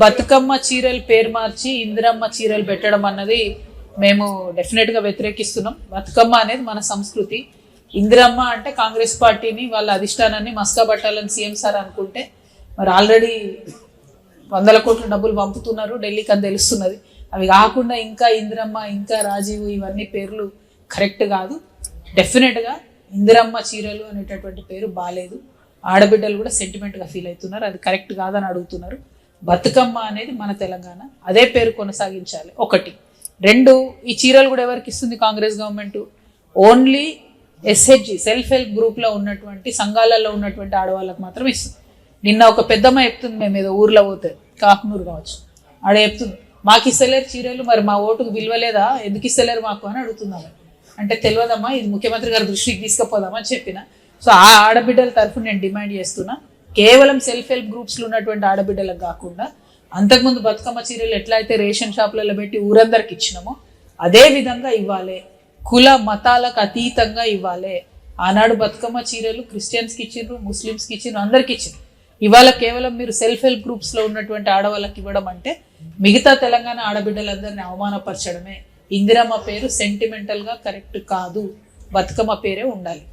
బతుకమ్మ చీరలు పేరు మార్చి ఇందిరమ్మ చీరలు పెట్టడం అన్నది మేము డెఫినెట్గా వ్యతిరేకిస్తున్నాం. బతుకమ్మ అనేది మన సంస్కృతి. ఇందిరమ్మ అంటే కాంగ్రెస్ పార్టీని వాళ్ళ అధిష్టానాన్ని మస్కా పట్టాలని సీఎం సార్ అనుకుంటే మరి ఆల్రెడీ వందల కోట్ల డబ్బులు పంపుతున్నారు. ఢిల్లీకి అని తెలుస్తున్నది. అవి కాకుండా ఇంకా ఇందిరమ్మ ఇంకా రాజీవ్ ఇవన్నీ పేర్లు కరెక్ట్ కాదు. డెఫినెట్గా ఇందిరమ్మ చీరలు అనేటటువంటి పేరు బాగాలేదు ఆడబిడ్డలు కూడా సెంటిమెంట్గా ఫీల్ అవుతున్నారు. అది కరెక్ట్ కాదని అడుగుతున్నారు. బతుకమ్మ అనేది మన తెలంగాణ. అదే పేరు కొనసాగించాలి. ఒకటి. రెండు ఈ చీరలు కూడా ఎవరికి ఇస్తుంది Congress government? Only SHG self help గ్రూప్లో ఉన్నటువంటి సంఘాలలో ఉన్నటువంటి ఆడవాళ్ళకి మాత్రం ఇస్తుంది. నిన్న ఒక పెద్దమ్మ చెప్తుంది మేము ఏదో ఊర్లో పోతే. కాకునూరు కావచ్చు. ఆడ చెప్తుంది మాకు ఇస్తలేరు చీరలు మరి మా ఓటుకు విలువలేదా? ఎందుకు ఇస్తలేరు మాకు? అని అడుగుతున్నాము అంటే తెలియదమ్మా ఇది ముఖ్యమంత్రి గారి దృష్టికి తీసుకుపోదామని చెప్పిన. సో ఆ ఆడబిడ్డల తరఫున నేను డిమాండ్ చేస్తున్నా. కేవలం సెల్ఫ్ హెల్ప్ గ్రూప్స్లో ఉన్నటువంటి ఆడబిడ్డలకు కాకుండా అంతకుముందు బతుకమ్మ చీరలు ఎట్లా అయితే రేషన్ షాపులలో పెట్టి ఊరందరికి ఇచ్చినామో అదే విధంగా ఇవ్వాలి. కుల మతాలకు అతీతంగా ఇవ్వాలి. ఆనాడు బతుకమ్మ చీరలు క్రిస్టియన్స్కి ఇచ్చిండ్రు ముస్లిమ్స్కి ఇచ్చిండ్రు అందరికి ఇచ్చిండ్రు ఇవాళ కేవలం మీరు సెల్ఫ్ హెల్ప్ గ్రూప్స్లో ఉన్నటువంటి ఆడవాళ్ళకి ఇవ్వడం అంటే మిగతా తెలంగాణ ఆడబిడ్డలందరినీ అవమానపరచడమే. ఇందిరమ్మ పేరు సెంటిమెంటల్గా కరెక్ట్ కాదు. బతుకమ్మ పేరే ఉండాలి.